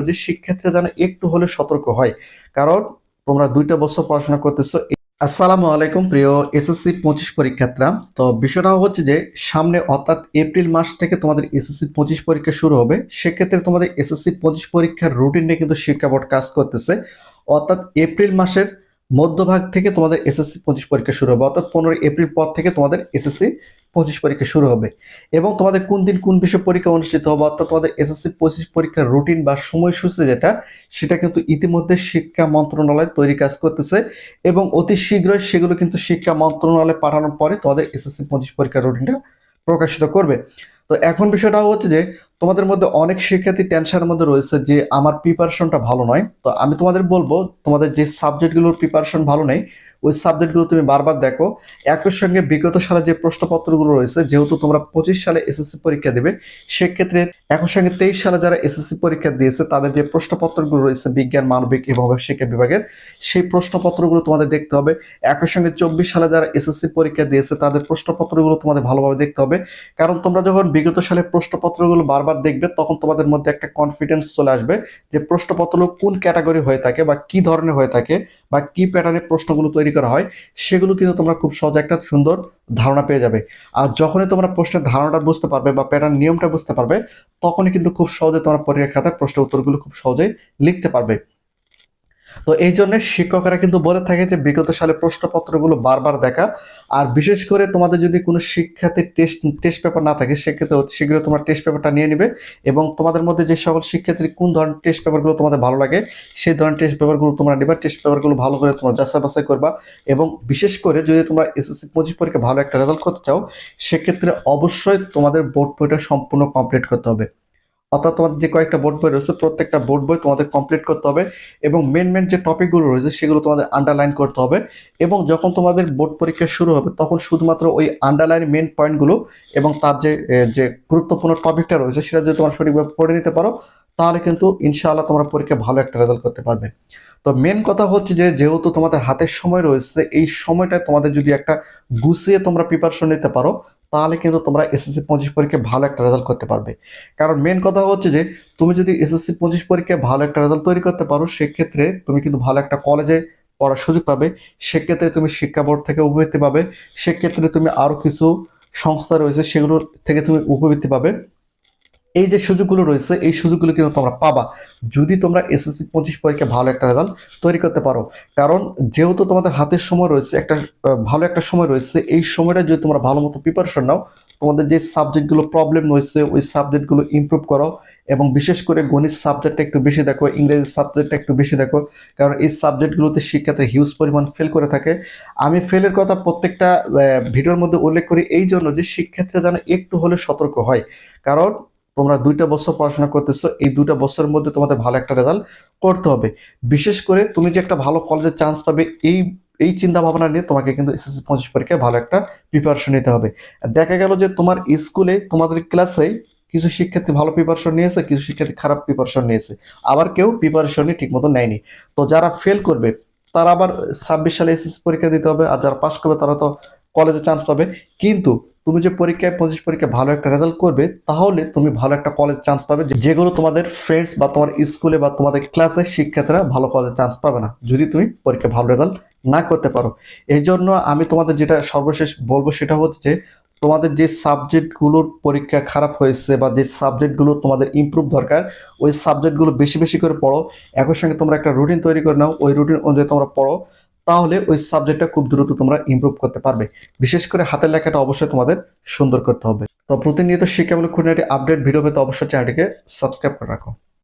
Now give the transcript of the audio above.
যে শিক্ষার্থীরা যেন একটু হলে সতর্ক হয়। কারণ তোমরা দুইটা বছর পড়াশোনা করতেছো। আসসালামু আলাইকুম প্রিয় এসএসসি পঁচিশ পরীক্ষার্থীরা। তো বিষয়টা হচ্ছে যে, সামনে অর্থাৎ এপ্রিল মাস থেকে তোমাদের এসএসসি পঁচিশ পরীক্ষা শুরু হবে। সেক্ষেত্রে তোমাদের এসএসসি পঁচিশ পরীক্ষার রুটিন নিয়ে কিন্তু শিক্ষা বোর্ড কাজ করতেছে। অর্থাৎ এপ্রিল মাসের মধ্যভাগ থেকে তোমাদের এসএসসি পঁচিশ পরীক্ষা শুরু হবে, অর্থাৎ পনেরোই এপ্রিল পর থেকে তোমাদের এসএসসি পঁচিশ পরীক্ষা শুরু হবে। এবং তোমাদের কোন দিন কোন বিষয় পরীক্ষা অনুষ্ঠিত হবে, অর্থাৎ তোমাদের এসএসসি পঁচিশ পরীক্ষার রুটিন বা সময়সূচি যেটা, সেটা কিন্তু ইতিমধ্যে শিক্ষা মন্ত্রণালয় তৈরি কাজ করতেছে এবং অতি শীঘ্রই সেগুলো কিন্তু শিক্ষা মন্ত্রণালয়ে পাঠানোর পরে তোমাদের এসএসসি পঁচিশ পরীক্ষার রুটিনটা প্রকাশিত করবে। তো এখন বিষয়টা হচ্ছে যে তোমাদের মধ্যে অনেক শিক্ষার্থী টেনশনের মধ্যে রয়েছে যে আমার প্রিপারেশনটা ভালো নয়। তো আমি তোমাদের বলব, তোমাদের যে সাবজেক্টগুলোর প্রিপারেশন ভালো নেই, ওই সাবজেক্টগুলো তুমি বারবার দেখো। একই সঙ্গে বিগত সালে যে প্রশ্নপত্রগুলো রয়েছে, যেহেতু তোমরা পঁচিশ সালে এসএসসি পরীক্ষা দেবে, সেক্ষেত্রে একই সঙ্গে তেইশ সালে যারা এসএসসি পরীক্ষা দিয়েছে, তাদের যে প্রশ্নপত্রগুলো রয়েছে, বিজ্ঞান, মানবিক এবং শিক্ষা বিভাগের, সেই প্রশ্নপত্রগুলো তোমাদের দেখতে হবে। একই সঙ্গে চব্বিশ সালে যারা এসএসসি পরীক্ষা দিয়েছে, তাদের প্রশ্নপত্রগুলো তোমাদের ভালোভাবে দেখতে হবে। কারণ তোমরা যখন বিগত সালে প্রশ্নপত্রগুলো বারবার দেখবে তখন তোমাদের মধ্যে একটা কনফিডেন্স চলে আসবে যে প্রশ্নপত্র কোন ক্যাটাগরি হয়ে থাকে বা কি ধরনের হয়ে থাকে বা কি প্যাটার্নে প্রশ্নগুলো তৈরি করা হয়, সেগুলো কিন্তু তোমরা খুব সহজে একটা সুন্দর ধারণা পেয়ে যাবে। আর যখনই তোমরা প্রশ্নের ধারণাটা বুঝতে পারবে বা প্যাটার্ন নিয়মটা বুঝতে পারবে, তখনই কিন্তু খুব সহজে তোমরা পরীক্ষার খাতায় প্রশ্নের উত্তরগুলো খুব সহজেই লিখতে পারবে। তো এই জন্য শিক্ষকরা কিন্তু বলে থাকে যে, বিগত সালে প্রশ্নপত্রগুলো বারবার দেখা। আর বিশেষ করে তোমাদের যদি কোনো শিক্ষার্থীর টেস্ট টেস্ট পেপার না থাকে, সেক্ষেত্রে অতি শীঘ্রই তোমার টেস্ট পেপারটা নিয়ে নিবে এবং তোমাদের মধ্যে যে সকল শিক্ষার্থী কোন ধরনের টেস্ট পেপারগুলো তোমাদের ভালো লাগে, সেই ধরনের টেস্ট পেপারগুলো তোমরা নেবে। টেস্ট পেপারগুলো ভালো করে তোমরা যাচাই বাছাই করবা এবং বিশেষ করে যদি তোমরা এসএসসি পঁচিশ পরীক্ষা ভালো একটা রেজাল্ট করতে চাও, সেক্ষেত্রে অবশ্যই তোমাদের বোর্ড বইটা সম্পূর্ণ কমপ্লিট করতে হবে। অর্থাৎ তোমাদের যে কয়েকটা বোর্ড বই রয়েছে, প্রত্যেকটা বোর্ড বই তোমাদের কমপ্লিট করতে হবে এবং মেন মেন যে টপিকগুলো রয়েছে, সেগুলো তোমাদের আন্ডারলাইন করতে হবে এবং যখন তোমাদের বোর্ড পরীক্ষা শুরু হবে, তখন শুধুমাত্র ওই আন্ডারলাইন মেন পয়েন্টগুলো এবং তার যে যে গুরুত্বপূর্ণ টপিকটা রয়েছে, সেটা যদি তোমরা সঠিকভাবে পড়ে নিতে পারো, তাহলে কিন্তু ইনশাআল্লাহ তোমরা পরীক্ষা ভালো একটা রেজাল্ট করতে পারবে। তো মেন কথা হচ্ছে যে, যেহেতু তোমাদের হাতের সময় রয়েছে, এই সময়টায় তোমাদের যদি একটা গুছিয়ে তোমরা প্রিপারেশন নিতে পারো তাহলে কিন্তু তোমরা এসএসসি পঁচিশ পরীক্ষায় ভালো একটা রেজাল্ট করতে পারবে। কারণ মেন কথা হচ্ছে যে, তুমি যদি এসএসসি পঁচিশ পরীক্ষায় ভালো একটা রেজাল্ট তৈরি করতে পারো, সেক্ষেত্রে তুমি কিন্তু ভালো একটা কলেজে পড়ার সুযোগ পাবে। সেক্ষেত্রে তুমি শিক্ষা বোর্ড থেকে উপবৃত্তি পাবে। সেক্ষেত্রে তুমি আরও কিছু সংস্থা রয়েছে, সেগুলোর থেকে তুমি উপবৃত্তি পাবে। এই যে সুযোগগুলো রয়েছে, এই সুযোগগুলো কিন্তু তোমরা পাবা। যদি তোমরা এসএসসি পঁচিশ পরীক্ষা ভালো একটা রেজাল্ট তৈরি করতে পারো। কারণ যেহেতু তোমাদের হাতের সময় রয়েছে, একটা ভালো একটা সময় রয়েছে, এই সময়টা যদি তোমরা ভালো মতো প্রিপারেশন নাও, তোমাদের যে সাবজেক্টগুলো প্রবলেম রয়েছে, ওই সাবজেক্টগুলো ইমপ্রুভ করো এবং বিশেষ করে গণিত সাবজেক্টটা একটু বেশি দেখো, ইংরেজি সাবজেক্টটা একটু বেশি দেখো, কারণ এই সাবজেক্টগুলোতে শিক্ষার্থী হিউজ পরিমাণ ফেল করে থাকে। আমি ফেলের কথা প্রত্যেকটা ভিডিওর মধ্যে উল্লেখ করি, এই জন্য যে শিক্ষার্থীরা যেন একটু হলে সতর্ক হয়। কারণ তোমরা দুইটা বছর পড়াশোনা করতেছো, এই দুইটা বছরের মধ্যে তোমাদের ভালো একটা রেজাল্ট করতে হবে। বিশেষ করে তুমি যে একটা ভালো কলেজে চান্স পাবে, এই এই চিন্তা ভাবনা নিয়ে তোমাকে কিন্তু এসএসসি পঁচিশ পরীক্ষায় ভালো একটা প্রিপারেশন নিতে হবে। দেখা গেল যে তোমার স্কুলে তোমাদের ক্লাসে কিছু শিক্ষার্থী ভালো প্রিপারেশন নিয়েছে, কিছু শিক্ষার্থী খারাপ প্রিপারেশন নিয়েছে, আবার কেউ প্রিপারেশনই ঠিক মতো নেয়নি। তো যারা ফেল করবে, তারা আবার ছাব্বিশ সালে এসএসসি পরীক্ষা দিতে হবে, আর যারা পাস করবে, তারা তো কলেজে চান্স পাবে। কিন্তু তুমি যে পরীক্ষায়, পঁচিশ পরীক্ষায় ভালো একটা রেজাল্ট করবে, তাহলে তুমি ভালো একটা কলেজ চান্স পাবে যেগুলো তোমাদের ফ্রেন্ডস বা তোমার স্কুলে বা তোমাদের ক্লাসের শিক্ষার্থীরা ভালো কলেজে চান্স পাবে না, যদি তুমি পরীক্ষায় ভালো রেজাল্ট না করতে পারো। এই জন্য আমি তোমাদের যেটা সর্বশেষ বলব সেটা হচ্ছে তোমাদের যে সাবজেক্টগুলোর পরীক্ষা খারাপ হয়েছে বা যে সাবজেক্টগুলো তোমাদের ইমপ্রুভ দরকার, ওই সাবজেক্টগুলো বেশি বেশি করে পড়ো। একই সঙ্গে তোমরা একটা রুটিন তৈরি করে নাও, ওই রুটিন অনুযায়ী তোমরা পড়ো। তাহলে ওই সাবজেক্টটা খুব দ্রুত তোমরা ইম্প্রুভ করতে পারবে। বিশেষ করে হাতের লেখাটা অবশ্যই তোমাদের সুন্দর করতে হবে। তো প্রতিনিয়ত শিক্ষামূলক খুঁটিনাটি আপডেট ভিডিও পেতে অবশ্যই চ্যানেলটিকে সাবস্ক্রাইব করে রাখো।